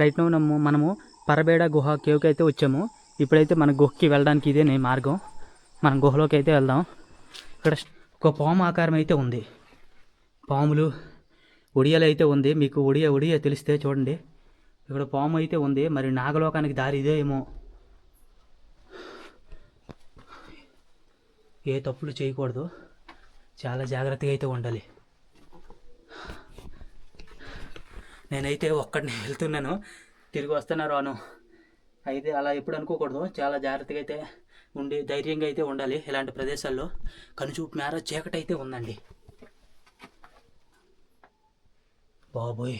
Right no మనము మనము పరబేడ గుహ కేవ్కి అయితే వచ్చాము. ఇప్పుడైతే మన గుహకి వెళ్ళడానికి ఇదే నే మార్గం. మనం గుహలోకి అయితే వెళ్దాం. ఇక్కడ ఒక పాము ఆకారం అయితే ఉంది. పాములు ఒడియాలు అయితే ఉంది. మీకు ఒడియా ఒడియా తెలిస్తే చూడండి. ఇక్కడ పాము అయితే ఉంది. మరి నాగలోకానికి దారి ఇదే ఏమో. ఏ తప్పులు చేయకూడదు. చాలా జాగ్రత్తగా అయితే ఉండాలి. నేనైతే ఒక్కడిని వెళ్తున్నాను. తిరిగి వస్తున్నా రాను. అయితే అలా ఎప్పుడు అనుకోకూడదు. చాలా జాగ్రత్తగా అయితే ఉండి ధైర్యంగా అయితే ఉండాలి ఇలాంటి ప్రదేశాల్లో. కనుచూపు మేర చీకటి అయితే ఉందండి. బాబోయ్.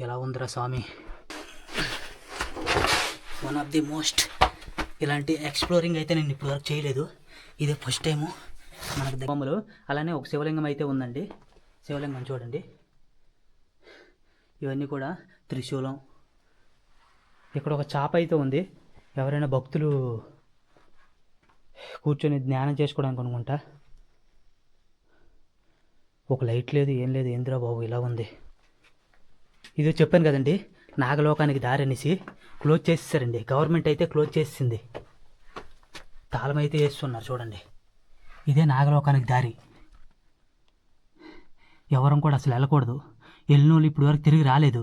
ఎలా ఉందిరా స్వామి? వన్ ఆఫ్ ది మోస్ట్ ఇలాంటి ఎక్స్ప్లోరింగ్ అయితే నేను ఇప్పటివరకు చేయలేదు. ఇదే ఫస్ట్ టైము మనకు బొమ్మలు అలానే ఒక శివలింగం అయితే ఉందండి. శివలింగం చూడండి. ఇవన్నీ కూడా త్రిశూలం. ఇక్కడ ఒక చాప అయితే ఉంది. ఎవరైనా భక్తులు కూర్చొని ధ్యానం చేసుకోవడానికి అనుకుంటా. ఒక లైట్ లేదు ఏం లేదు. ఏందిరా బాబు ఇలా ఉంది. ఇది చెప్పాను కదండి నాగలోకానికి దారి అనేసి క్లోజ్ చేసేసారండి. గవర్నమెంట్ అయితే క్లోజ్ చేసింది. తాళం అయితే వేస్తున్నారు చూడండి. ఇదే నాగలోకానికి దారి. ఎవరం కూడా అసలు వెళ్ళకూడదు. వెళ్ళిన వాళ్ళు ఇప్పుడు వరకు తిరిగి రాలేదు.